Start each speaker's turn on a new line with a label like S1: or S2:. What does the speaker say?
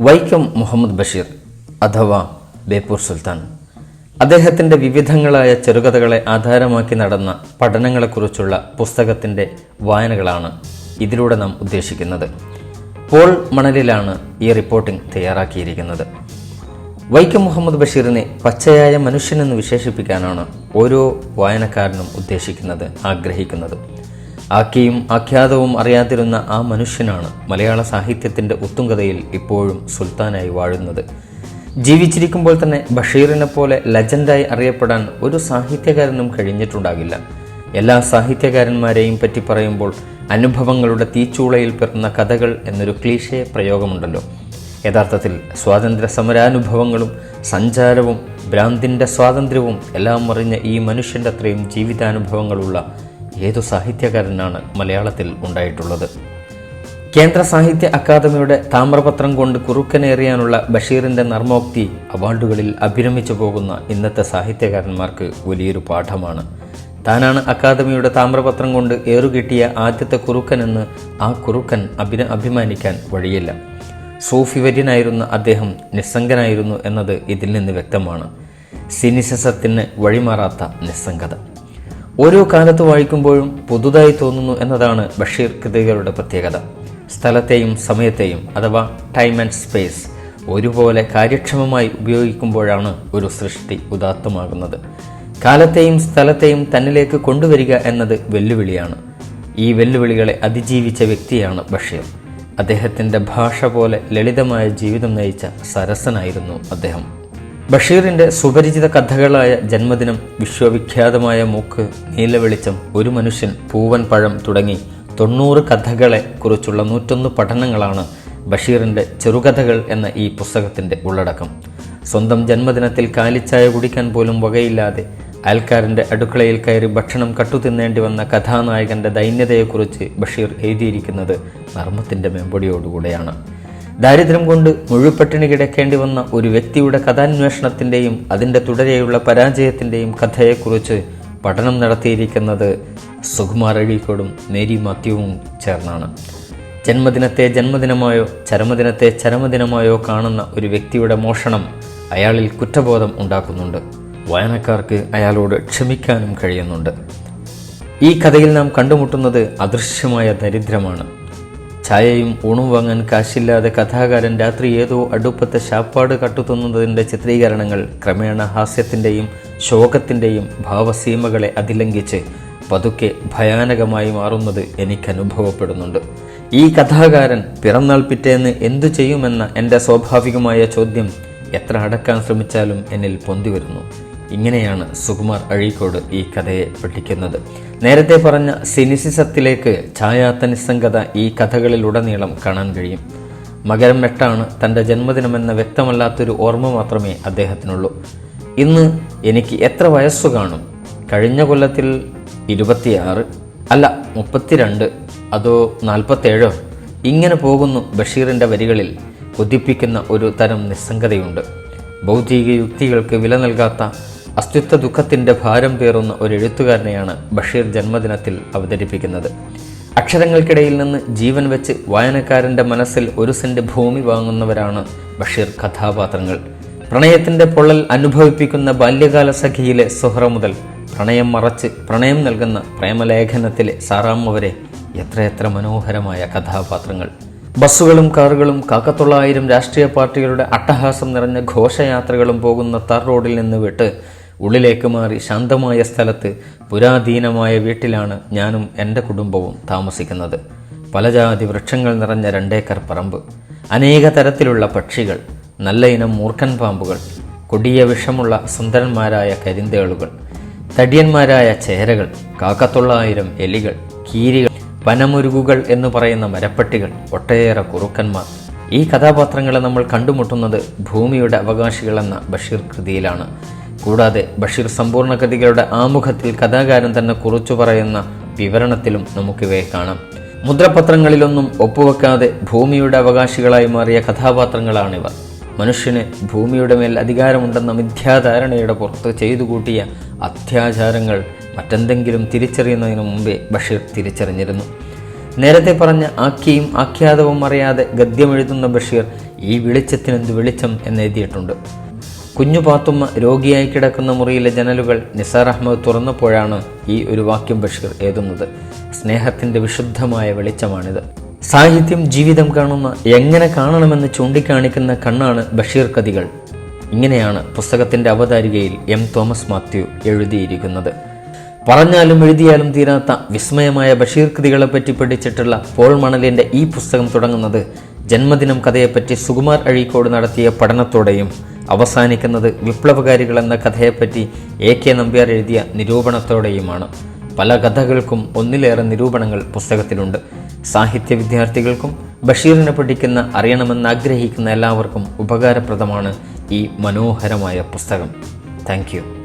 S1: വൈക്കം മുഹമ്മദ് ബഷീർ അഥവാ ബേപ്പൂർ സുൽത്താൻ. അദ്ദേഹത്തിന്റെ വിവിധങ്ങളായ ചെറുകഥകളെ ആധാരമാക്കി നടന്ന പഠനങ്ങളെക്കുറിച്ചുള്ള പുസ്തകത്തിന്റെ വായനകളാണ് ഇതിലൂടെ നാം ഉദ്ദേശിക്കുന്നത്. പോൾ മണലിലാണ് ഈ റിപ്പോർട്ടിംഗ് തയ്യാറാക്കിയിരിക്കുന്നത്. വൈക്കം മുഹമ്മദ് ബഷീറിനെ പച്ചയായ മനുഷ്യനെന്ന് വിശേഷിപ്പിക്കാനാണ് ഓരോ വായനക്കാരനും ഉദ്ദേശിക്കുന്നത് ആഗ്രഹിക്കുന്നത്. ആക്കിയും ആഖ്യാതവും അറിയാതിരുന്ന ആ മനുഷ്യനാണ് മലയാള സാഹിത്യത്തിന്റെ ഉത്തുംകഥയിൽ ഇപ്പോഴും സുൽത്താനായി വാഴുന്നത്. ജീവിച്ചിരിക്കുമ്പോൾ തന്നെ ബഷീറിനെ പോലെ ലജൻഡായി അറിയപ്പെടാൻ ഒരു സാഹിത്യകാരനും കഴിഞ്ഞിട്ടുണ്ടാകില്ല. എല്ലാ സാഹിത്യകാരന്മാരെയും പറ്റി പറയുമ്പോൾ അനുഭവങ്ങളുടെ തീച്ചൂളയിൽ പിറന്ന കഥകൾ എന്നൊരു ക്ലീഷേ പ്രയോഗമുണ്ടല്ലോ. യഥാർത്ഥത്തിൽ സ്വാതന്ത്ര്യ സമരാനുഭവങ്ങളും സഞ്ചാരവും ഭ്രാന്തിന്റെ സ്വാതന്ത്ര്യവും എല്ലാം അറിഞ്ഞ ഈ മനുഷ്യന്റെ അത്രയും ജീവിതാനുഭവങ്ങളുള്ള ഏതു സാഹിത്യകാരനാണ് മലയാളത്തിൽ ഉണ്ടായിട്ടുള്ളത്? കേന്ദ്ര സാഹിത്യ അക്കാദമിയുടെ താമ്രപത്രം കൊണ്ട് കുറുക്കനേറിയാനുള്ള ബഷീറിന്റെ നർമ്മോക്തി അവാർഡുകളിൽ അഭിരമിച്ചു പോകുന്ന ഇന്നത്തെ സാഹിത്യകാരന്മാർക്ക് വലിയൊരു പാഠമാണ്. താനാണ് അക്കാദമിയുടെ താമ്രപത്രം കൊണ്ട് ഏറുകിട്ടിയ ആദ്യത്തെ കുറുക്കനെന്ന് ആ കുറുക്കൻ അഭിന അഭിമാനിക്കാൻ വഴിയില്ല. സൂഫിവര്യനായിരുന്ന അദ്ദേഹം നിസ്സംഗനായിരുന്നു എന്നത് ഇതിൽ നിന്ന് വ്യക്തമാണ്. സിനിസത്തിന് വഴിമാറാത്ത നിസ്സംഗത. ഓരോ കാലത്ത് വായിക്കുമ്പോഴും പുതുതായി തോന്നുന്നു എന്നതാണ് ബഷീർ കൃതികളുടെ പ്രത്യേകത. സ്ഥലത്തെയും സമയത്തെയും അഥവാ ടൈം ആൻഡ് സ്പേസ് ഒരുപോലെ കാര്യക്ഷമമായി ഉപയോഗിക്കുമ്പോഴാണ് ഒരു സൃഷ്ടി ഉദാത്തമാകുന്നത്. കാലത്തെയും സ്ഥലത്തെയും തന്നിലേക്ക് കൊണ്ടുവരിക എന്നത് വെല്ലുവിളിയാണ്. ഈ വെല്ലുവിളികളെ അതിജീവിച്ച വ്യക്തിയാണ് ബഷീർ. അദ്ദേഹത്തിന്റെ ഭാഷ പോലെ ലളിതമായ ജീവിതം നയിച്ച സരസനായിരുന്നു അദ്ദേഹം. ബഷീറിന്റെ സുപരിചിത കഥകളായ ജന്മദിനം വിശ്വവിഖ്യാതമായ മൂക്ക് നീലവെളിച്ചം ഒരു മനുഷ്യൻ പൂവൻ പഴം തുടങ്ങി തൊണ്ണൂറ് കഥകളെ കുറിച്ചുള്ള നൂറ്റൊന്ന് പഠനങ്ങളാണ് ബഷീറിന്റെ ചെറുകഥകൾ എന്ന ഈ പുസ്തകത്തിന്റെ ഉള്ളടക്കം. സ്വന്തം ജന്മദിനത്തിൽ കാലിച്ചായ കുടിക്കാൻ പോലും വകയില്ലാതെ അയൽക്കാരന്റെ അടുക്കളയിൽ കയറി ഭക്ഷണം കട്ടുതിന്നേണ്ടി വന്ന കഥാനായകന്റെ ദൈന്യതയെക്കുറിച്ച് ബഷീർ എഴുതിയിരിക്കുന്നത് നർമ്മത്തിന്റെ മെമ്പൊടിയോടുകൂടെയാണ്. ദാരിദ്ര്യം കൊണ്ട് മുഴുപട്ടിണി കിടക്കേണ്ടി വന്ന ഒരു വ്യക്തിയുടെ കഥാന്വേഷണത്തിന്റെയും അതിന്റെ തുടരെയുള്ള പരാജയത്തിന്റെയും കഥയെക്കുറിച്ച് പഠനം നടത്തിയിരിക്കുന്നത് സുകുമാർ അഴീക്കോടും മേരി മാത്യുവും ചേർന്നാണ്. ജന്മദിനത്തെ ജന്മദിനമായോ ചരമദിനത്തെ ചരമദിനമായോ കാണുന്ന ഒരു വ്യക്തിയുടെ മോഷണം അയാളിൽ കുറ്റബോധം ഉണ്ടാക്കുന്നുണ്ട്. വായനക്കാർക്ക് അയാളോട് ക്ഷമിക്കാനും കഴിയുന്നുണ്ട്. ഈ കഥയിൽ നാം കണ്ടുമുട്ടുന്നത് അദൃശ്യമായ ദരിദ്രമാണ് ചായയും ഊണും വാങ്ങാൻ കാശില്ലാതെ കഥാകാരൻ രാത്രി ഏതോ അടുപ്പത്തെ ശാപ്പാട് കട്ടുത്തുന്നതിന്റെ ചിത്രീകരണങ്ങൾ ക്രമേണ ഹാസ്യത്തിന്റെയും ശോകത്തിന്റെയും ഭാവസീമകളെ അതിലംഘിച്ച് പതുക്കെ ഭയാനകമായി മാറുന്നത് എനിക്ക് അനുഭവപ്പെടുന്നുണ്ട് ഈ കഥാകാരൻ പിറന്നാൾ പിറ്റേന്ന് എന്തു ചെയ്യുമെന്ന എന്റെ സ്വാഭാവികമായ ചോദ്യം എത്ര അടക്കാൻ ശ്രമിച്ചാലും എന്നിൽ പൊന്തി വരുന്നു. ഇങ്ങനെയാണ് സുകുമാർ അഴീക്കോട് ഈ കഥയെ പഠിക്കുന്നത്. നേരത്തെ പറഞ്ഞ സിനിസിസത്തിലേക്ക് ഛായാത്ത നിസ്സംഗത ഈ കഥകളിലുടനീളം കാണാൻ കഴിയും. മകരം എട്ടാണ് തന്റെ ജന്മദിനമെന്ന വ്യക്തമല്ലാത്തൊരു ഓർമ്മ മാത്രമേ അദ്ദേഹത്തിനുള്ളൂ. ഇന്ന് എനിക്ക് എത്ര വയസ്സു കാണും? കഴിഞ്ഞ കൊല്ലത്തിൽ ഇരുപത്തിയാറ് അല്ല മുപ്പത്തിരണ്ട് അതോ നാൽപ്പത്തേഴോ? ഇങ്ങനെ പോകുന്നു ബഷീറിന്റെ വരികളിൽ കൊതിപ്പിക്കുന്ന ഒരു തരം നിസ്സംഗതയുണ്ട്. ഭൗതിക യുക്തികൾക്ക് വില നൽകാത്ത അസ്തിത്വ ദുഃഖത്തിന്റെ ഭാരം പേറുന്ന ഒരു എഴുത്തുകാരനെയാണ് ബഷീർ ജന്മദിനത്തിൽ അവതരിപ്പിക്കുന്നത്. അക്ഷരങ്ങൾക്കിടയിൽ നിന്ന് ജീവൻ വെച്ച് വായനക്കാരന്റെ മനസ്സിൽ ഒരു സെന്റ് ഭൂമി വാങ്ങുന്നവരാണ് ബഷീർ കഥാപാത്രങ്ങൾ. പ്രണയത്തിന്റെ പൊള്ളൽ അനുഭവിപ്പിക്കുന്ന ബാല്യകാല സഖിയിലെ സുഹറ മുതൽ പ്രണയം മറച്ച് പ്രണയം നൽകുന്ന പ്രേമലേഖനത്തിലെ സാറാമ്മ വരെ എത്രയെത്ര മനോഹരമായ കഥാപാത്രങ്ങൾ. ബസ്സുകളും കാറുകളും കാക്കത്തൊള്ളായിരം രാഷ്ട്രീയ പാർട്ടികളുടെ അട്ടഹാസം നിറഞ്ഞ ഘോഷയാത്രകളും പോകുന്ന തർ റോഡിൽ നിന്ന് വിട്ട് ഉള്ളിലേക്ക് മാറി ശാന്തമായ സ്ഥലത്ത് പുരാധീനമായ വീട്ടിലാണ് ഞാനും എന്റെ കുടുംബവും താമസിക്കുന്നത്. പലജാതി വൃക്ഷങ്ങൾ നിറഞ്ഞ രണ്ടേക്കർ പറമ്പ്. അനേക തരത്തിലുള്ള പക്ഷികൾ നല്ല ഇനം മൂർഖൻ പാമ്പുകൾ കൊടിയ വിഷമുള്ള സുന്ദരന്മാരായ കരിന്തേളുകൾ തടിയന്മാരായ ചേരകൾ കാക്കത്തൊള്ളായിരം എലികൾ കീരികൾ പനമുരുകുകൾ എന്ന് പറയുന്ന മരപ്പട്ടികൾ ഒട്ടേറെ കുറുക്കന്മാർ. ഈ കഥാപാത്രങ്ങളെ നമ്മൾ കണ്ടുമുട്ടുന്നത് ഭൂമിയുടെ അവകാശികൾ എന്ന ബഷീർ കൃതിയിലാണ്. കൂടാതെ ബഷീർ സമ്പൂർണ കൃതികളുടെ ആമുഖത്തിൽ കഥാകാരൻ തന്നെ കുറിച്ചു പറയുന്ന വിവരണത്തിലും നമുക്കിവയെ കാണാം. മുദ്രപത്രങ്ങളിലൊന്നും ഒപ്പുവെക്കാതെ ഭൂമിയുടെ അവകാശികളായി മാറിയ കഥാപാത്രങ്ങളാണിവർ മനുഷ്യന് ഭൂമിയുടെ മേൽ അധികാരമുണ്ടെന്ന മിഥ്യാധാരണയുടെ പുറത്ത് ചെയ്തു കൂട്ടിയ അത്യാചാരങ്ങൾ മറ്റെന്തെങ്കിലും തിരിച്ചറിയുന്നതിന് മുമ്പേ ബഷീർ തിരിച്ചറിഞ്ഞിരുന്നു. നേരത്തെ പറഞ്ഞ ആഖ്യയും ആഖ്യാതവും അറിയാതെ ഗദ്യമെഴുതുന്ന ബഷീർ ഈ വെളിച്ചത്തിനെന്ത് വെളിച്ചം എന്നെഴുതിയിട്ടുണ്ട് കുഞ്ഞു പാത്തുമ്മ രോഗിയായി കിടക്കുന്ന മുറിയിലെ ജനലുകൾ നിസാർ അഹമ്മദ് തുറന്നപ്പോഴാണ് ഈ ഒരു വാക്യം ബഷീർ എഴുതുന്നത്. സ്നേഹത്തിന്റെ വിശുദ്ധമായ വെളിച്ചമാണിത്. സാഹിത്യം ജീവിതം കാണുന്ന എങ്ങനെ കാണണമെന്ന് ചൂണ്ടിക്കാണിക്കുന്ന കണ്ണാണ് ബഷീർ കഥികൾ. ഇങ്ങനെയാണ് പുസ്തകത്തിന്റെ അവതാരികയിൽ എം തോമസ് മാത്യു എഴുതിയിരിക്കുന്നത്. പറഞ്ഞാലും എഴുതിയാലും തീരാത്ത വിസ്മയമായ ബഷീർ കൃതികളെ പറ്റി പഠിച്ചിട്ടുള്ള പോൾ മണലിന്റെ ഈ പുസ്തകം തുടങ്ങുന്നത് ജന്മദിനം കഥയെപ്പറ്റി സുകുമാർ അഴീക്കോട് നടത്തിയ പഠനത്തോടെയും അവസാനിക്കുന്നത് വിപ്ലവകാരികൾ എന്ന കഥയെപ്പറ്റി എ കെ നമ്പ്യാർ എഴുതിയ നിരൂപണത്തോടെയുമാണ്. പല കഥകൾക്കും ഒന്നിലേറെ നിരൂപണങ്ങൾ പുസ്തകത്തിലുണ്ട്. സാഹിത്യ വിദ്യാർത്ഥികൾക്കും ബഷീറിനെ പഠിക്കുന്ന അറിയണമെന്ന് ആഗ്രഹിക്കുന്ന എല്ലാവർക്കും ഉപകാരപ്രദമാണ് ഈ മനോഹരമായ പുസ്തകം. താങ്ക്